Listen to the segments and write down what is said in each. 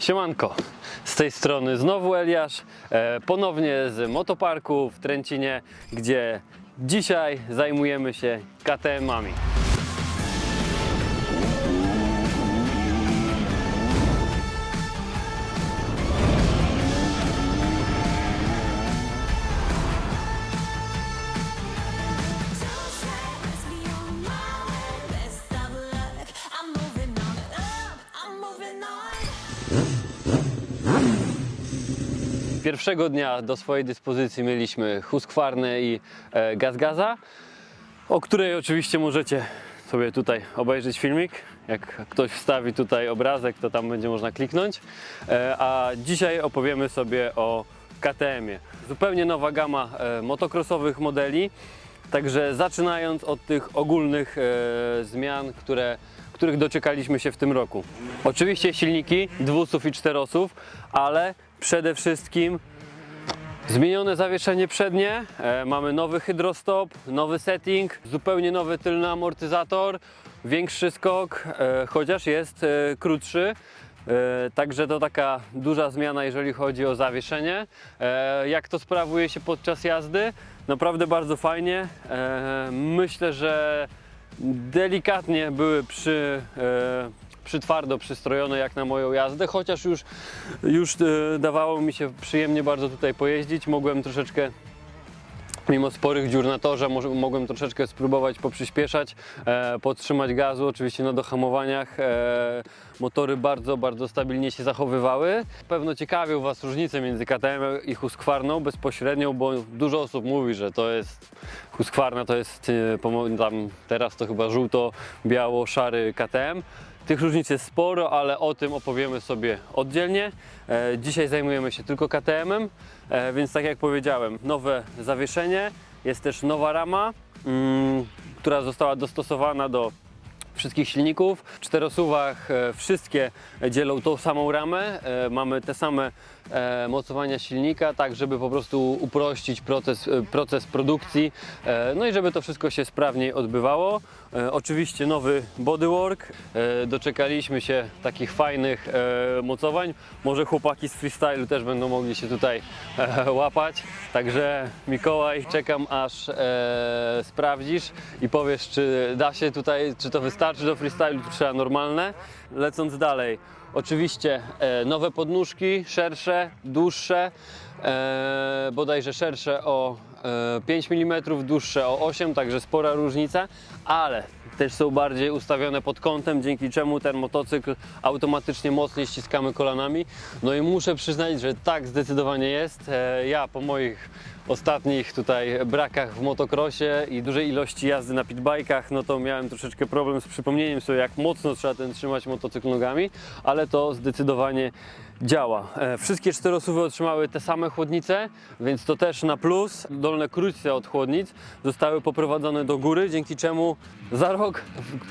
Siemanko, z tej strony znowu Eliasz, e, ponownie z motoparku w Tręcinie, gdzie dzisiaj zajmujemy się KTM-ami. Pierwszego dnia do swojej dyspozycji mieliśmy Husqvarnę i e, Gazgaza, o której oczywiście możecie sobie tutaj obejrzeć filmik. Jak ktoś wstawi tutaj obrazek, to tam będzie można kliknąć. E, a dzisiaj opowiemy sobie o KTM-ie. Zupełnie nowa gama e, motocrossowych modeli. Także zaczynając od tych ogólnych zmian, które, których doczekaliśmy się w tym roku. Oczywiście silniki dwusów i czterosów, ale przede wszystkim Zmienione zawieszenie przednie, e, mamy nowy hydrostop, nowy setting, zupełnie nowy tylny amortyzator, większy skok, e, chociaż jest e, krótszy. Także to taka duża zmiana, jeżeli chodzi o zawieszenie. Jak to sprawuje się podczas jazdy? Naprawdę bardzo fajnie. Myślę, że delikatnie były przy, e, przystrojone jak na moją jazdę, chociaż już, już e, dawało mi się przyjemnie bardzo tutaj pojeździć. Mogłem troszeczkę Mimo sporych dziur na torze mogłem troszeczkę spróbować poprzyspieszać, e, podtrzymać gazu, oczywiście na dohamowaniach. E, motory bardzo, bardzo stabilnie się zachowywały. Pewno ciekawią Was różnice między KTM i Husqvarną bezpośrednią, bo dużo osób mówi, że to jest Husqvarna to jest e, tam teraz to chyba żółto-biało-szary KTM. Tych różnic jest sporo, ale o tym opowiemy sobie oddzielnie. E, Dzisiaj zajmujemy się tylko KTM-em, e, więc tak jak powiedziałem, nowe zawieszenie, jest też nowa rama, mm, która została dostosowana do wszystkich silników. W czterosuwach e, wszystkie dzielą tą samą ramę. Mamy te same mocowania silnika, tak żeby po prostu uprościć proces, proces produkcji, no i żeby to wszystko się sprawniej odbywało. E, Oczywiście nowy bodywork. E, Doczekaliśmy się takich fajnych e, mocowań. Może chłopaki z freestylu też będą mogli się tutaj łapać. Także Mikołaj, czekam aż sprawdzisz i powiesz, czy da się tutaj, czy to wystarczy do freestylu, czy trzeba normalne. Lecąc dalej, oczywiście nowe podnóżki, szersze, dłuższe, e, bodajże szersze o e, 5 mm, dłuższe o 8, także spora różnica, ale też są bardziej ustawione pod kątem, dzięki czemu ten motocykl automatycznie mocniej ściskamy kolanami. No i muszę przyznać, że tak zdecydowanie jest. E, Ja po moich ostatnich tutaj brakach w motocrossie i dużej ilości jazdy na pitbajkach, no to miałem troszeczkę problem z przypomnieniem sobie, jak mocno trzeba ten trzymać motocykl nogami, ale to zdecydowanie działa. E, Wszystkie czterosuwy otrzymały te same chłodnice, więc to też na plus. Dolne krótce od chłodnic zostały poprowadzone do góry, dzięki czemu za rok,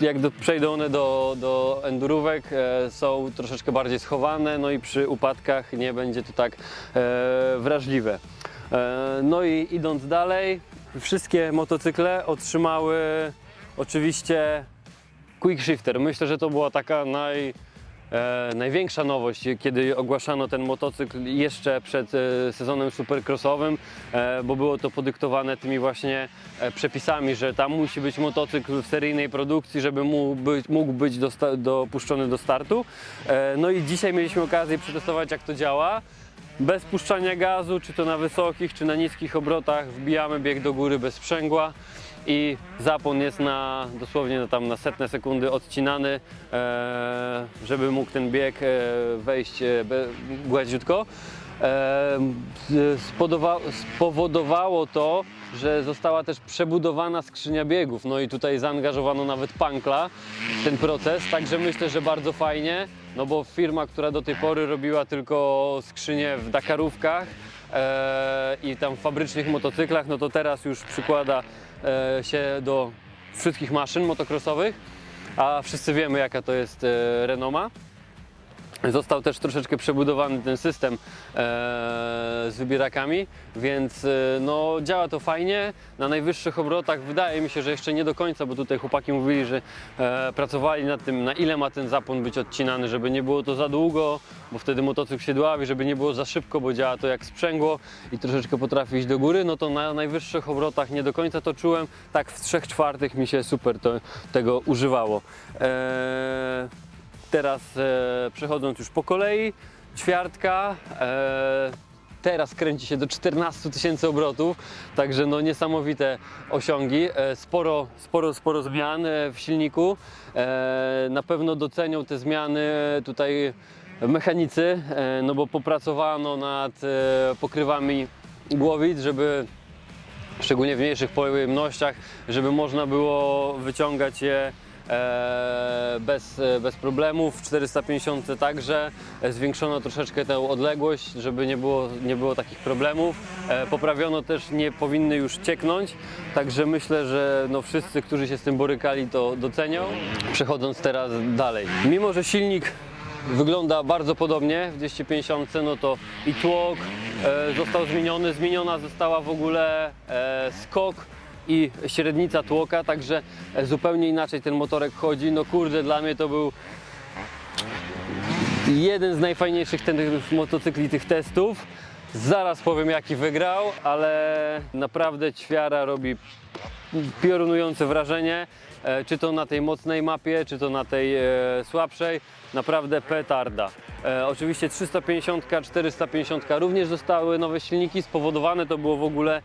jak do, przejdą one do, do endurówek, e, są troszeczkę bardziej schowane, no i przy upadkach nie będzie to tak e, wrażliwe. E, No i idąc dalej, wszystkie motocykle otrzymały oczywiście quick shifter. Myślę, że to była taka naj, e, największa nowość, kiedy ogłaszano ten motocykl jeszcze przed e, sezonem supercrossowym, e, bo było to podyktowane tymi właśnie e, przepisami, że tam musi być motocykl w seryjnej produkcji, żeby mógł być, mógł być dopuszczony do startu. E, no i dzisiaj mieliśmy okazję przetestować, jak to działa. Bez puszczania gazu, czy to na wysokich, czy na niskich obrotach, wbijamy bieg do góry bez sprzęgła i zapłon jest na dosłownie tam na setne sekundy odcinany, e, żeby mógł ten bieg e, wejść e, gładziutko. Spowodowało to, że została też przebudowana skrzynia biegów, no i tutaj zaangażowano nawet pankla w ten proces, także myślę, że bardzo fajnie, no bo firma, która do tej pory robiła tylko skrzynie w Dakarówkach i tam w fabrycznych motocyklach, no to teraz już przykłada się do wszystkich maszyn motocrossowych, a wszyscy wiemy jaka to jest e, renoma. Został też troszeczkę przebudowany ten system e, z wybierakami, więc e, no, działa to fajnie. Na najwyższych obrotach wydaje mi się, że jeszcze nie do końca, bo tutaj chłopaki mówili, że e, pracowali nad tym, na ile ma ten zapłon być odcinany, żeby nie było to za długo, bo wtedy motocykl się dławi, żeby nie było za szybko, bo działa to jak sprzęgło i troszeczkę potrafi iść do góry. No to na najwyższych obrotach nie do końca to czułem. Tak w trzech czwartych mi się super to, tego używało. E, Teraz e, przechodząc już po kolei, ćwiartka. E, teraz kręci się do 14 tysięcy obrotów, także no niesamowite osiągi. E, sporo, sporo, sporo zmian e, w silniku. E, na pewno docenią te zmiany tutaj mechanicy, e, no bo popracowano nad e, pokrywami głowic, żeby szczególnie w mniejszych pojemnościach, żeby można było wyciągać je bez, e, bez problemów. W 450 także zwiększono troszeczkę tę odległość, żeby nie było, nie było takich problemów. E, poprawiono też, nie powinny już cieknąć, także myślę, że no wszyscy, którzy się z tym borykali, to docenią. Przechodząc teraz dalej. Mimo, że silnik wygląda bardzo podobnie w 250, no to i tłok e, został zmieniony, zmieniona została w ogóle skok i średnica tłoka, także zupełnie inaczej ten motorek chodzi. No kurde, dla mnie to był jeden z najfajniejszych ten, motocykli tych testów. Zaraz powiem jaki wygrał, ale naprawdę ćwiara robi piorunujące wrażenie, e, czy to na tej mocnej mapie, czy to na tej e, słabszej, naprawdę petarda. E, oczywiście 350, 450 również dostały nowe silniki, spowodowane to było w ogóle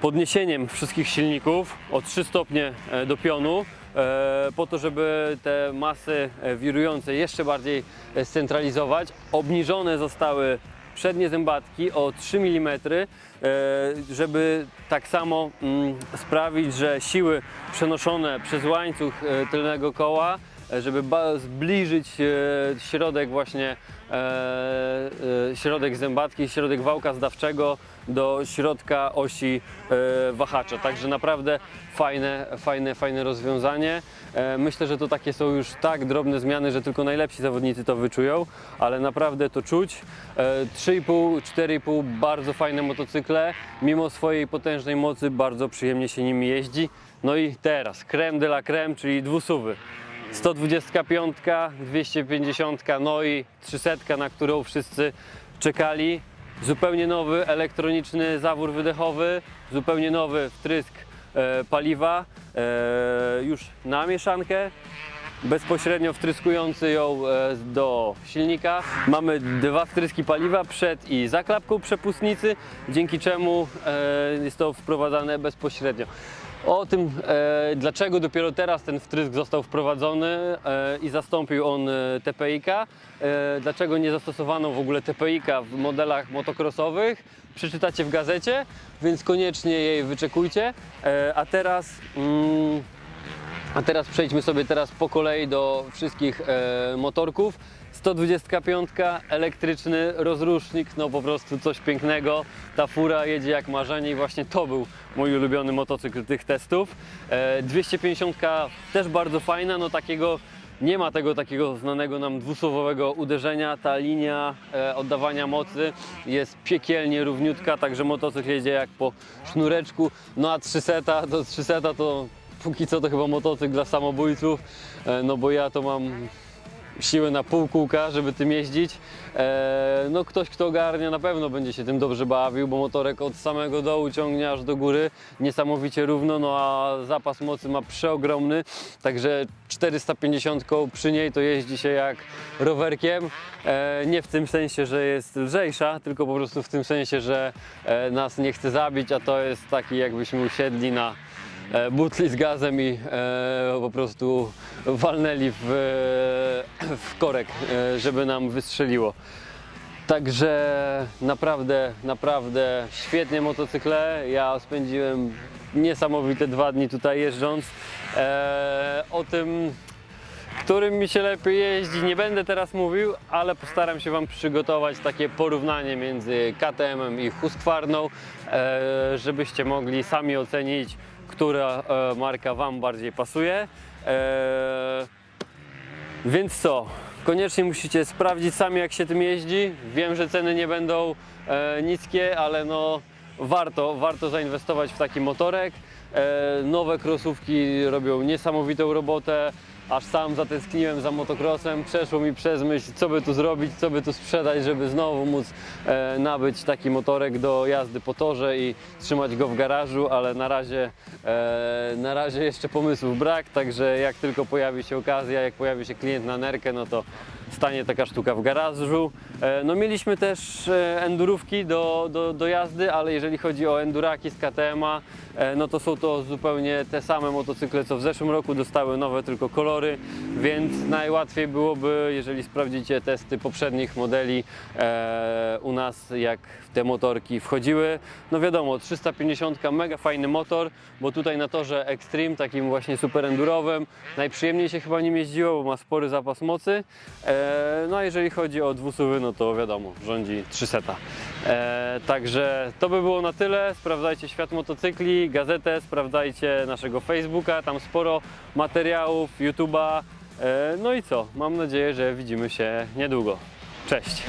podniesieniem wszystkich silników o 3 stopnie e, do pionu, e, po to, żeby te masy e, wirujące jeszcze bardziej scentralizować. Obniżone zostały przednie zębatki o 3 mm, żeby tak samo mm, sprawić, że siły przenoszone przez łańcuch tylnego koła żeby ba- zbliżyć e, środek właśnie, e, e, środek zębatki, środek wałka zdawczego do środka osi e, wahacza. Także naprawdę fajne, fajne, fajne rozwiązanie. E, myślę, że to takie są już tak drobne zmiany, że tylko najlepsi zawodnicy to wyczują, ale naprawdę to czuć. E, 3,5, 4,5 bardzo fajne motocykle. Mimo swojej potężnej mocy bardzo przyjemnie się nimi jeździ. No i teraz creme de la creme, czyli dwusuwy. 125, 250, no i 300, na którą wszyscy czekali. Zupełnie nowy elektroniczny zawór wydechowy, zupełnie nowy wtrysk e, paliwa, e, już na mieszankę, bezpośrednio wtryskujący ją e, do silnika. Mamy dwa wtryski paliwa przed i za klapką przepustnicy, dzięki czemu e, jest to wprowadzane bezpośrednio. O tym, e, dlaczego dopiero teraz ten wtrysk został wprowadzony e, i zastąpił on e, TPI-ka, e, dlaczego nie zastosowano w ogóle TPI-ka w modelach motocrossowych, przeczytacie w gazecie, więc koniecznie jej wyczekujcie. E, a teraz mm, a teraz przejdźmy sobie teraz po kolei do wszystkich e, motorków. 125 elektryczny rozrusznik, no po prostu coś pięknego. Ta fura jedzie jak marzenie i właśnie to był mój ulubiony motocykl tych testów. E, 250 też bardzo fajna, no takiego nie ma tego takiego znanego nam dwusuwowego uderzenia. Ta linia e, oddawania mocy jest piekielnie równiutka, także motocykl jedzie jak po sznureczku. No a 300 to 300 to póki co to chyba motocykl dla samobójców, e, no bo ja to mam siłę na pół kółka, żeby tym jeździć. E, no ktoś, kto ogarnia, na pewno będzie się tym dobrze bawił, bo motorek od samego dołu ciągnie aż do góry, niesamowicie równo, no a zapas mocy ma przeogromny, także 450 przy niej to jeździ się jak rowerkiem. E, nie w tym sensie, że jest lżejsza, tylko po prostu w tym sensie, że e, nas nie chce zabić, a to jest taki jakbyśmy usiedli na butli z gazem i e, po prostu walnęli w, e, w korek, e, żeby nam wystrzeliło. Także naprawdę, naprawdę świetnie motocykle. Ja spędziłem niesamowite dwa dni tutaj jeżdżąc. E, o tym, którym mi się lepiej jeździ, nie będę teraz mówił, ale postaram się Wam przygotować takie porównanie między KTM i Husqvarną, e, żebyście mogli sami ocenić, która e, marka Wam bardziej pasuje. E, więc co? Koniecznie musicie sprawdzić sami jak się tym jeździ. Wiem, że ceny nie będą e, niskie, ale no warto, warto zainwestować w taki motorek. Nowe krosówki robią niesamowitą robotę. Aż sam zatęskniłem za motocrossem. Przeszło mi przez myśl, co by tu zrobić, co by tu sprzedać, żeby znowu móc e, nabyć taki motorek do jazdy po torze i trzymać go w garażu, ale na razie, e, na razie jeszcze pomysłów brak, także jak tylko pojawi się okazja, jak pojawi się klient na nerkę, no to stanie taka sztuka w garażu. E, No mieliśmy też e, endurówki do, do, do jazdy, ale jeżeli chodzi o enduraki z KTM-a, e, no to są to zupełnie te same motocykle co w zeszłym roku, dostały nowe tylko kolory, więc najłatwiej byłoby, jeżeli sprawdzicie testy poprzednich modeli e, u nas, jak te motorki wchodziły. No wiadomo, 350 mega fajny motor, bo tutaj na torze Extreme, takim właśnie super endurowym, najprzyjemniej się chyba nim jeździło, bo ma spory zapas mocy. E, no a jeżeli chodzi o dwusuwy, no to wiadomo, rządzi 300. E, także to by było na tyle. Sprawdzajcie Świat Motocykli, gazetę, sprawdzajcie naszego Facebooka, tam sporo materiałów, YouTube'a. E, no i co? Mam nadzieję, że widzimy się niedługo. Cześć!